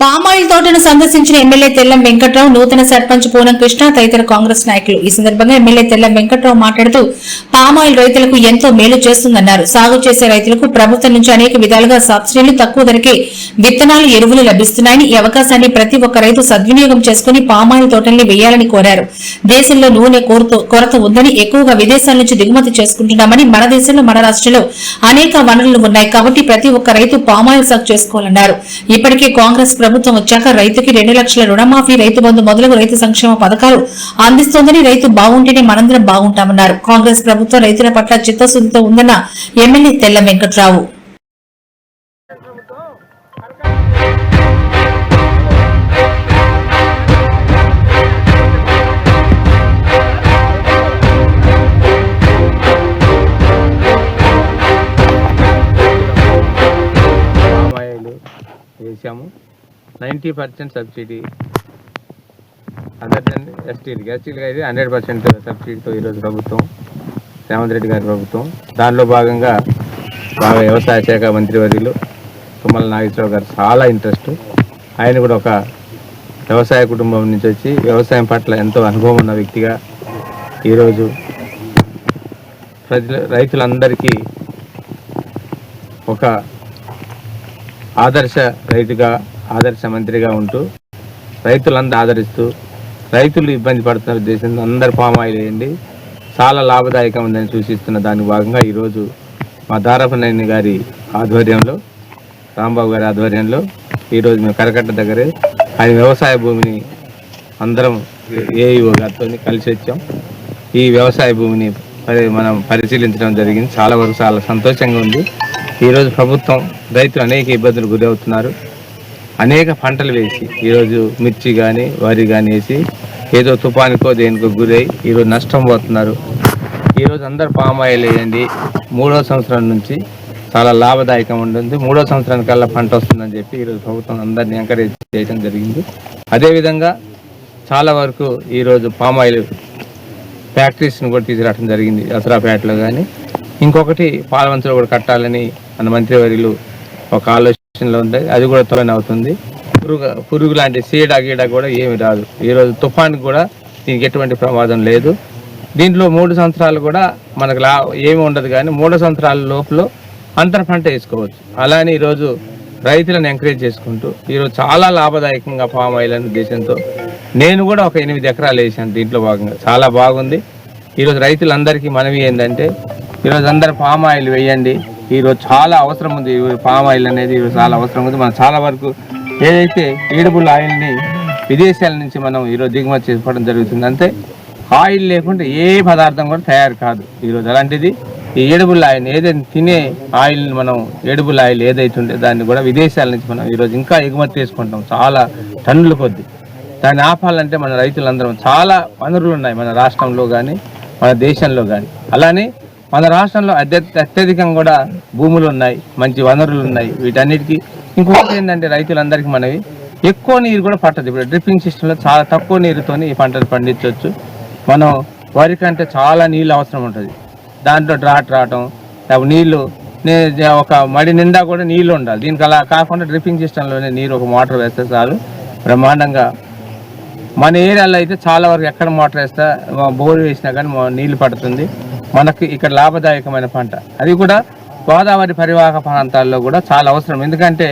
Palm oil తోటను సందర్శించిన MLA Tellam Venkatrao నూతన సర్పంచ్ పూనం కృష్ణ తదితర కాంగ్రెస్ నాయకులు. ఈ సందర్భంగా ఎమ్మెల్యే తెల్లం వెంకట్రావు మాట్లాడుతూ పామాయిల్ రైతులకు ఎంతో మేలు చేస్తుందన్నారు. సాగు చేసే రైతులకు ప్రభుత్వం నుంచి అనేక విధాలుగా సబ్సిడీలు తక్కువ ధరకే విత్తనాలు ఎరువులు లభిస్తున్నాయని ఈ అవకాశాన్ని ప్రతి ఒక్క రైతు సద్వినియోగం చేసుకుని పామాయిల్ తోటల్ని వేయాలని కోరారు. దేశంలో నూనె కొరత ఉందని ఎక్కువగా విదేశాల నుంచి దిగుమతి చేసుకుంటున్నామని మన దేశంలో మన రాష్ట్రంలో అనేక వనరులు ఉన్నాయి కాబట్టి ప్రతి ఒక్క రైతు పామాయిల్ సాగు చేసుకోవాలన్నారు. ఇప్పటికే కాంగ్రెస్ ప్రభుత్వం వచ్చాక రైతుకి రెండు లక్షల రుణమాఫీ రైతు బంధు మొదలగు రైతు సంక్షేమ పథకాలు అందిస్తోందని రైతు బాగుంటేనే మనందరం బాగుంటామన్నారు. కాంగ్రెస్ ప్రభుత్వం రైతుల పట్ల చిత్తశుద్ధితో ఉందన్న ఎమ్మెల్యే తెల్ల వెంకట్రావు. వేసాము ninety percent subsidy. Other than ఎస్టీలకి ఎస్టీలకి అయితే హండ్రెడ్ పర్సెంట్ సబ్సిడీతో ఈరోజు ప్రభుత్వం రేవంత్ రెడ్డి గారి ప్రభుత్వం. దానిలో భాగంగా బాగా వ్యవసాయ శాఖ మంత్రివర్యులు తుమ్మల నాగేశ్వరరావు గారు చాలా ఇంట్రెస్ట్ ఆయన కూడా ఒక వ్యవసాయ కుటుంబం నుంచి వచ్చి వ్యవసాయం పట్ల ఎంతో అనుభవం ఉన్న వ్యక్తిగా ఈరోజు ప్రజల రైతులందరికీ ఒక ఆదర్శ రైతుగా ఆదర్శ మంత్రిగా ఉంటూ రైతులందరూ ఆదరిస్తూ రైతులు ఇబ్బంది పడుతున్న ఉద్దేశంతో అందరు పామాయిల్ వేయండి. చాలా లాభదాయకం ఉందని సూచిస్తున్న దానికి భాగంగా ఈరోజు మా దారపనేని గారి ఆధ్వర్యంలో రాంబాబు గారి ఆధ్వర్యంలో ఈరోజు మేము కరకట్ట దగ్గరే ఆయన వ్యవసాయ భూమిని అందరం ఏఈఓ గారితో కలిసి వచ్చాం. ఈ వ్యవసాయ భూమిని పరి మనం పరిశీలించడం జరిగింది. చాలా వరకు చాలా సంతోషంగా ఉంది. ఈరోజు ప్రభుత్వం రైతులు అనేక ఇబ్బందులు గురవుతున్నారు. అనేక పంటలు వేసి ఈరోజు మిర్చి కానీ వరి కానీ వేసి ఏదో తుఫానుకో దేనికో గురై ఈరోజు నష్టం పోతున్నారు. ఈరోజు అందరు పామాయిల్ వేయండి. మూడో సంవత్సరం నుంచి చాలా లాభదాయకం ఉంటుంది. మూడో సంవత్సరానికి కల్లా పంట వస్తుందని చెప్పి ఈరోజు ప్రభుత్వం అందరినీ ఎంకరేజ్ చేయడం జరిగింది. అదేవిధంగా చాలా వరకు ఈరోజు పామాయిల్ ఫ్యాక్టరీస్ని కూడా తీసుకురావడం జరిగింది. దసరాపేటలో కానీ ఇంకొకటి పాలవంచలు కూడా కట్టాలని మన మంత్రివర్యులు ఒక ఆలోచన ఆలోచనలో ఉంటాయి. అది కూడా త్వరనే అవుతుంది. పురుగు పురుగు లాంటి సీడ గీడ కూడా ఏమి రాదు. ఈరోజు తుఫాన్కి కూడా దీనికి ఎటువంటి ప్రమాదం లేదు. దీంట్లో మూడు సంవత్సరాలు కూడా మనకు లా ఏమి ఉండదు కానీ మూడు సంవత్సరాల లోపల అంతర పంట వేసుకోవచ్చు. అలానే ఈరోజు రైతులను ఎంకరేజ్ చేసుకుంటూ ఈరోజు చాలా లాభదాయకంగా పామ్ ఆయిల్ అనే ఉద్దేశంతో నేను కూడా ఒక ఎనిమిది ఎకరాలు వేసాను దీంట్లో భాగంగా. చాలా బాగుంది. ఈరోజు రైతులందరికీ మనవి ఏంటంటే ఈరోజు అందరు పామ్ ఆయిల్ వేయండి. ఈరోజు చాలా అవసరం ఉంది. ఈ పామ్ ఆయిల్ అనేది ఈరోజు చాలా అవసరం ఉంది. మనం చాలా వరకు ఏదైతే ఏడబుల్ ఆయిల్ని విదేశాల నుంచి మనం ఈరోజు దిగుమతి చేసుకోవడం జరుగుతుంది. అంతే ఆయిల్ లేకుండా ఏ పదార్థం కూడా తయారు కాదు ఈరోజు అలాంటిది. ఈ ఏడుబుల్ ఆయిల్ ఏదైనా తినే ఆయిల్ మనం ఏడుబుల్ ఆయిల్ ఏదైతే ఉంటే దాన్ని కూడా విదేశాల నుంచి మనం ఈరోజు ఇంకా ఎగుమతి చేసుకుంటాం. చాలా టన్నుల కొద్ది. దాన్ని ఆపాలంటే మన రైతులందరం చాలా వనరులు ఉన్నాయి మన రాష్ట్రంలో కానీ మన దేశంలో కానీ అలానే మన రాష్ట్రంలో అత్య అత్యధికంగా కూడా భూములు ఉన్నాయి మంచి వనరులు ఉన్నాయి వీటన్నిటికీ ఇంకొకటి ఏంటంటే రైతులందరికీ మనవి ఎక్కువ నీరు కూడా పట్టదు. ఇప్పుడు డ్రిప్పింగ్ సిస్టంలో చాలా తక్కువ నీరుతోని ఈ పంటలు పండించవచ్చు మనం వరి కంటే చాలా నీళ్ళు అవసరం ఉంటుంది. దాంట్లో డ్రాట్ రావటం లేకపోతే నీళ్ళు ఒక మడి నిండా కూడా నీళ్ళు ఉండాలి. దీనికి అలా కాకుండా డ్రిప్పింగ్ సిస్టంలోనే నీరు ఒక మోటార్ వేస్తే చాలు. బ్రహ్మాండంగా మన ఏరియాలో అయితే చాలా వరకు ఎక్కడ మోటార్ వేస్తా బోర్ వేసినా కానీ నీళ్ళు పడుతుంది. మనకి ఇక్కడ లాభదాయకమైన పంట. అది కూడా గోదావరి పరివాహక ప్రాంతాల్లో కూడా చాలా అవసరం. ఎందుకంటే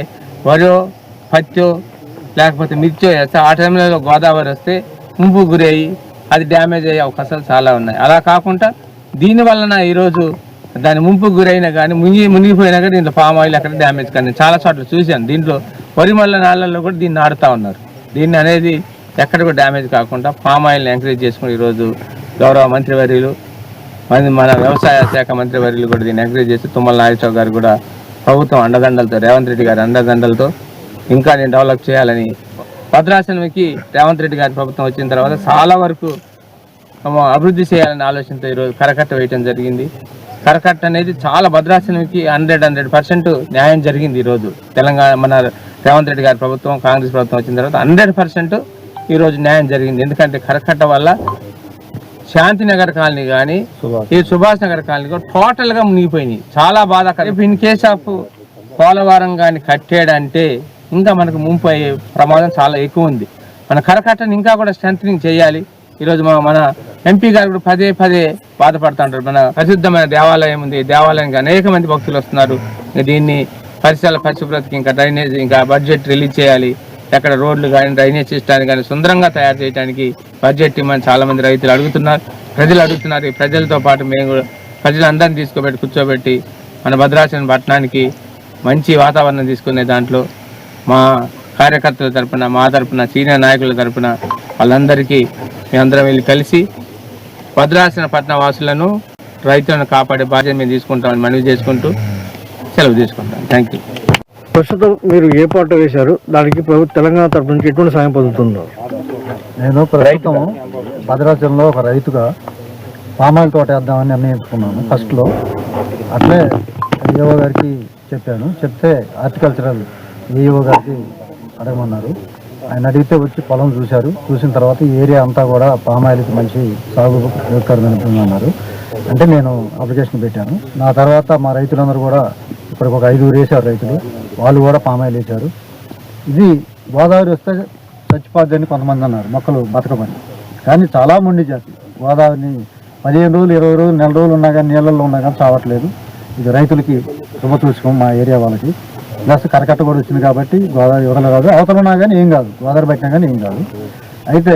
వరో పత్తో లేకపోతే మిర్చో వేస్తే ఆ టైంలో గోదావరి వస్తే ముంపు గురయ్యి అది డ్యామేజ్ అయ్యే అవకాశాలు చాలా ఉన్నాయి. అలా కాకుండా దీని వలన ఈరోజు దాని ముంపు గురైనా కానీ మునిగి మునిగిపోయినా కానీ దీంట్లో పామ్ ఆయిల్ అక్కడ డ్యామేజ్ కానీ చాలా చోట్ల చూశాను. దీంట్లో వరి మల్ల నాళ్ళల్లో కూడా దీన్ని ఆడుతూ ఉన్నారు. దీన్ని అనేది ఎక్కడ కూడా డ్యామేజ్ కాకుండా పామ్ ఆయిల్ని ఎంకరేజ్ చేసుకుని ఈరోజు గౌరవ మంత్రివర్యులు మరి మన వ్యవసాయ శాఖ మంత్రి వర్యులు కూడా దీన్ని ఎంకరేజ్ చేసి తుమ్మల నాగేశ్వర గారు కూడా ప్రభుత్వం అండదండలతో రేవంత్ రెడ్డి గారి అండదండలతో ఇంకా నేను డెవలప్ చేయాలని భద్రాసనమికి రేవంత్ రెడ్డి గారి ప్రభుత్వం వచ్చిన తర్వాత చాలా వరకు అభివృద్ధి చేయాలనే ఆలోచనతో ఈరోజు కరకట్ట వేయటం జరిగింది. కరకట్ట అనేది చాలా భద్రాసనమికి హండ్రెడ్ హండ్రెడ్ పర్సెంట్ న్యాయం జరిగింది ఈరోజు తెలంగాణ మన రేవంత్ రెడ్డి గారి ప్రభుత్వం కాంగ్రెస్ ప్రభుత్వం వచ్చిన తర్వాత హండ్రెడ్ పర్సెంట్ ఈరోజు న్యాయం జరిగింది. ఎందుకంటే కరకట్ట వల్ల శాంతినగర్ కాలనీ కానీ ఈ సుభాష్ నగర్ కాలనీ కూడా టోటల్గా మునిగిపోయినాయి. చాలా బాధాకరం. ఇన్ కేస్ ఆఫ్ పోలవరం కానీ కట్టాడంటే ఇంకా మనకు ముంపు అయ్యే ప్రమాదం చాలా ఎక్కువ ఉంది. మన కరకట్టను ఇంకా కూడా స్ట్రెంథనింగ్ చేయాలి. ఈరోజు మన మన ఎంపీ గారు కూడా పదే పదే బాధపడుతుంటారు. మన ప్రసిద్ధమైన దేవాలయం ఉంది. ఈ దేవాలయానికి అనేక మంది భక్తులు వస్తున్నారు. దీన్ని పరిసరాల పరిశుభ్రతకి ఇంకా డ్రైనేజ్ ఇంకా బడ్జెట్ రిలీజ్ చేయాలి. ఎక్కడ రోడ్లు కానీ డ్రైనేజ్ సిస్టాన్ని కానీ సుందరంగా తయారు చేయడానికి బడ్జెట్ ఇవ్వమని చాలా మంది రైతులు అడుగుతున్నారు. ప్రజలు అడుగుతున్నారు. ఈ ప్రజలతో పాటు మేము కూడా ప్రజలందరినీ తీసుకోబెట్టి కూర్చోబెట్టి మన భద్రాచలం పట్టణానికి మంచి వాతావరణం తీసుకునే దాంట్లో మా కార్యకర్తల తరపున మా తరపున సీనియర్ నాయకుల తరపున వాళ్ళందరికీ మేమందరం వెళ్ళి కలిసి భద్రాసన పట్టణ వాసులను రైతులను కాపాడే బాధ్యత మేము తీసుకుంటామని మనవి చేసుకుంటూ సెలవు తీసుకుంటాం. థ్యాంక్ యూ ప్రస్తుతం మీరు ఏ పాట వేశారు? దానికి ప్రభుత్వ తెలంగాణ తరపు నుంచి ఎటువంటి సాయం పొందుతుందో నేను ప్రస్తుతం భద్రాచలంలో ఒక రైతుగా పామాయిల్ తోట వేద్దామని నిర్ణయించుకున్నాను ఫస్ట్లో అట్లే ఏఓ గారికి చెప్పాను. చెప్తే హార్టికల్చరల్ ఏఈఓ గారికి అడగమన్నారు. ఆయన అడిగితే వచ్చి పొలం చూశారు. చూసిన తర్వాత ఈ ఏరియా అంతా కూడా పామాయిల్కి మంచి సాగు ఉపయోగకరమైన అన్నారు. అంటే నేను అప్లికేషన్ పెట్టాను. నా తర్వాత మా రైతులందరూ కూడా ఇప్పటికి ఒక ఐదుగురు వేశారు రైతులు. వాళ్ళు కూడా పామాయిల్ వేశారు. ఇది గోదావరి వస్తే చచ్చిపోద్దని కొంతమంది అన్నారు మొక్కలు బతకమని. కానీ చాలా మండి జాతి గోదావరిని పదిహేను రోజులు ఇరవై రోజులు నెల రోజులు ఉన్నా కానీ నీళ్ళల్లో ఉన్నా కానీ చావట్లేదు. ఇది రైతులకి శుభతూచకం మా ఏరియా వాళ్ళకి. ప్లస్ కరకట్ట కూడా వచ్చింది కాబట్టి గోదావరి యువతలు కాదు. అవతల ఉన్నా కానీ ఏం కాదు. గోదావరి పెట్టినా కానీ ఏం కాదు. అయితే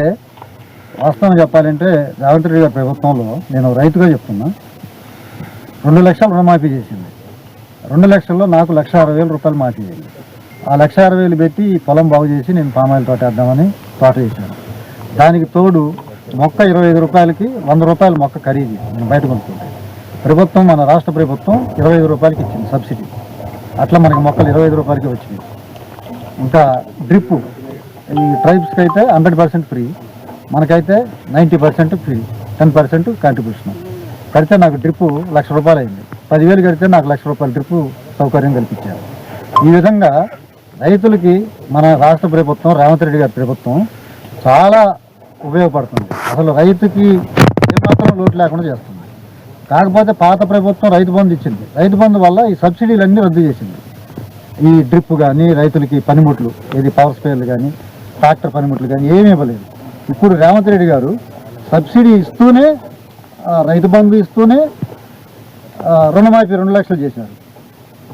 వాస్తవం చెప్పాలంటే రేవంత్ రెడ్డి గారి ప్రభుత్వంలో నేను రైతుగా చెప్తున్నా రెండు లక్షలు రుణమాఫీ చేసింది. రెండు లక్షల్లో నాకు లక్ష అరవై వేల రూపాయలు మాఫీ ఆ లక్ష అరవై వేలు పెట్టి పొలం బాగు చేసి నేను పామాయిల్ తోట వేద్దామని తోట వేసాను దానికి తోడు మొక్క ఇరవై ఐదు రూపాయలకి వంద రూపాయల మొక్క ఖరీదు నేను బయట కొనుక్కుంటే. ప్రభుత్వం మన రాష్ట్ర ప్రభుత్వం ఇరవై ఐదు రూపాయలకి ఇచ్చింది సబ్సిడీ. అట్లా మనకి మొక్కలు ఇరవై ఐదు రూపాయలకి వచ్చింది ఇంకా డ్రిప్ ఈ ట్రైబ్స్కి అయితే హండ్రెడ్ పర్సెంట్ ఫ్రీ మనకైతే ninety percent free ten percent contribution. కడితే నాకు డ్రిప్ లక్ష రూపాయలు అయింది పదివేలు కడితే నాకు లక్ష రూపాయల డ్రిప్ సౌకర్యం కల్పించారు. ఈ విధంగా రైతులకి మన రాష్ట్ర ప్రభుత్వం రేవంత్ రెడ్డి గారి ప్రభుత్వం చాలా ఉపయోగపడుతుంది. అసలు రైతుకి ఏమాత్రం లోటు లేకుండా చేస్తుంది. కాకపోతే పాత ప్రభుత్వం రైతు బంధు ఇచ్చింది. రైతు బంధు వల్ల ఈ సబ్సిడీలన్నీ రద్దు చేసింది. ఈ డ్రిప్ కానీ రైతులకి పనిముట్లు ఇది పవర్ స్పేర్లు కానీ ట్రాక్టర్ పనిముట్లు కానీ ఏమీ ఇవ్వలేదు. ఇప్పుడు రేవంత్ రెడ్డి గారు సబ్సిడీ ఇస్తూనే రైతు బంధు ఇస్తూనే రుణమాఫీ రెండు లక్షలు చేశారు.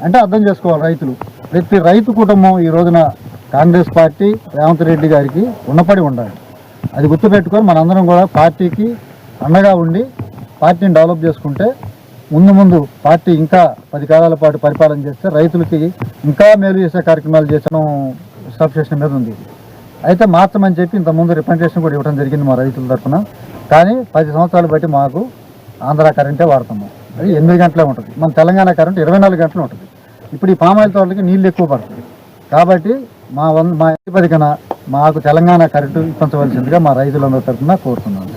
అంటే అర్థం చేసుకోవాలి రైతులు. ప్రతి రైతు కుటుంబం ఈ రోజున కాంగ్రెస్ పార్టీ రేవంత్ రెడ్డి గారికి ఉన్నపడి ఉండాలి. అది గుర్తుపెట్టుకొని మనందరం కూడా పార్టీకి అండగా ఉండి పార్టీని డెవలప్ చేసుకుంటే ముందు ముందు పార్టీ ఇంకా పది కాలాల పాటు పరిపాలన చేస్తే రైతులకి ఇంకా మేలు చేసే కార్యక్రమాలు చేసడం సబ్స్టేషన్ మీద ఉంది. అయితే మార్చమని చెప్పి ఇంతకుముందు రిప్రజెంటేషన్ కూడా ఇవ్వడం జరిగింది మా రైతుల తరఫున. కానీ పది సంవత్సరాలు బట్టి మాకు ఆంధ్ర కరెంటే వాడుతున్నాం అది ఎనిమిది గంటలే ఉంటుంది. మన తెలంగాణ కరెంట్ ఇరవై నాలుగు గంటలు ఉంటుంది. ఇప్పుడు ఈ పామాయిల్ తోటలకి నీళ్ళు ఎక్కువ పడుతుంది. కాబట్టి మా వన్ మా పదికన మాకు తెలంగాణ కరెంటు ఇప్పించవలసిందిగా మా రైతులందరి తరఫున కోరుతున్నాను.